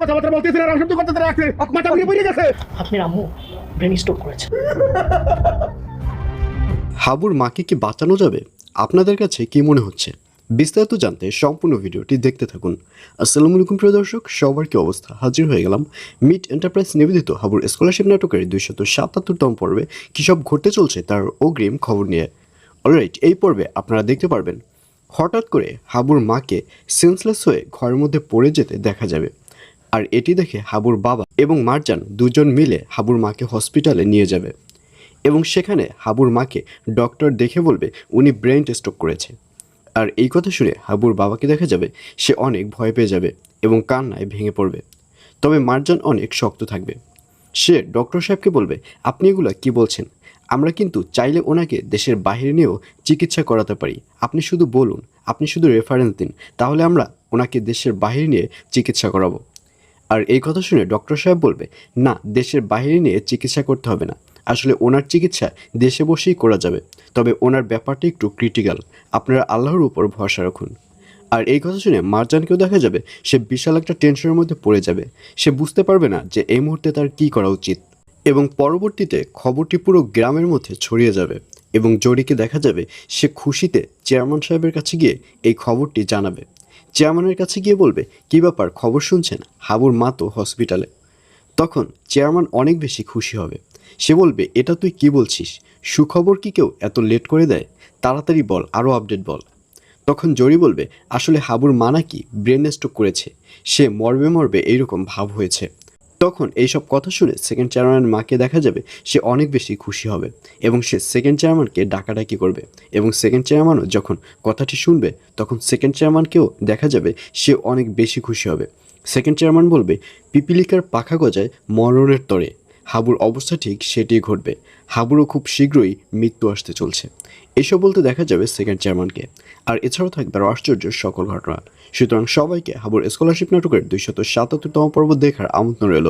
কথাবার্তা বলতেছে আর করতে রাখছে। মাথা ঘুরে পড়ে গেছে। আপনার আম্মু ব্রেন স্ট্রোক করেছে হাবুর মাকে কি বাঁচানো যাবে? আপনাদের কাছে কি মনে হচ্ছে? বিস্তারিত জানতে সম্পূর্ণ ভিডিওটি দেখতে থাকুন। আসসালামু আলাইকুম প্রিয় দর্শক। সবার কি অবস্থা? হাজির হয়ে গেলাম মিট এন্টারপ্রাইজ নিবেদিত হাবুর স্কলারশিপ নাটকের দুইশত সাতাত্তরতম পর্বে। কী সব ঘটতে চলছে তার অগ্রিম খবর নিয়ে। অলরাইট এই পর্বে আপনারা দেখতে পারবেন হঠাৎ করে হাবুর মাকে সেন্সলেস হয়ে ঘরের মধ্যে পড়ে যেতে দেখা যাবে। আর এটি দেখে হাবুর বাবা এবং মারজান দুজন মিলে হাবুর মাকে হসপিটালে নিয়ে যাবে। এবং সেখানে হাবুর মাকে ডক্টর দেখে বলবে উনি ব্রেন স্ট্রোক করেছে। আর এই কথা শুনে হাবুর বাবাকে দেখা যাবে সে অনেক ভয় পেয়ে যাবে এবং কান্নায় ভেঙে পড়বে। তবে মারজান অনেক শক্ত থাকবে। সে ডক্টর সাহেবকে বলবে, আপনি এগুলো কি বলছেন? আমরা কিন্তু চাইলে ওনাকে দেশের বাইরে নিয়েও চিকিৎসা করাতে পারি। আপনি শুধু বলুন, আপনি শুধু রেফারেন্স দিন, তাহলে আমরা ওনাকে দেশের বাইরে নিয়ে চিকিৎসা করাবো। আর এই কথা শুনে ডক্টর সাহেব বলবে, না, দেশের বাইরে নিয়ে চিকিৎসা করতে হবে না। আসলে ওনার চিকিৎসা দেশে বসেই করা যাবে। তবে ওনার ব্যাপারটা একটু ক্রিটিক্যাল আপনারা আল্লাহর উপর ভরসা রাখুন। আর এই কথা শুনে মারজানকেও দেখা যাবে, সে বিশাল একটা টেনশনের মধ্যে পড়ে যাবে। সে বুঝতে পারবে না যে এই মুহূর্তে তার কী করা উচিত। এবং পরবর্তীতে খবরটি পুরো গ্রামের মধ্যে ছড়িয়ে যাবে এবং জরিকে দেখা যাবে সে খুশিতে চেয়ারম্যান সাহেবের কাছে গিয়ে এই খবরটি জানাবে। চেয়ারম্যানের কাছে গিয়ে বলবে, কী ব্যাপার, খবর শুনছেন? হাবুর মা তো হসপিটালে তখন চেয়ারম্যান অনেক বেশি খুশি হবে। সে বলবে, এটা তুই কি বলছিস? সুখবর কি কেউ এত লেট করে দেয়? তাড়াতাড়ি বল আরও আপডেট বল। তখন জরি বলবে, আসলে হাবুর মা নাকি ব্রেন স্ট্রোক করেছে। সে মরবে মরবে এইরকম ভাব হয়েছে। তখন এইসব কথা শুনে সেকেন্ড চেয়ারম্যানের মাকে দেখা যাবে সে অনেক বেশি খুশি হবে এবং সে সেকেন্ড চেয়ারম্যানকে ডাকাডাকি করবে এবং সেকেন্ড চেয়ারম্যানও যখন কথাটি শুনবে, তখন সেকেন্ড চেয়ারম্যানকেও দেখা যাবে সে অনেক বেশি খুশি হবে। সেকেন্ড চেয়ারম্যান বলবে, পিপিলিকার পাখা গজায় মরণের তরে। হাবুর অবস্থা ঠিক সেটি ঘটবে। হাবুরও খুব শীঘ্রই মৃত্যু আসতে চলছে। এসব বলতে দেখা যাবে সেকেন্ড চেয়ারম্যানকে। আর এছাড়াও থাকবে আরও আশ্চর্য সকল ঘটনা। সুতরাং সবাইকে হাবুর স্কলারশিপ নাটকের দুইশত সাতাত্তরতম পর্ব দেখার আমন্ত্রণ রইল।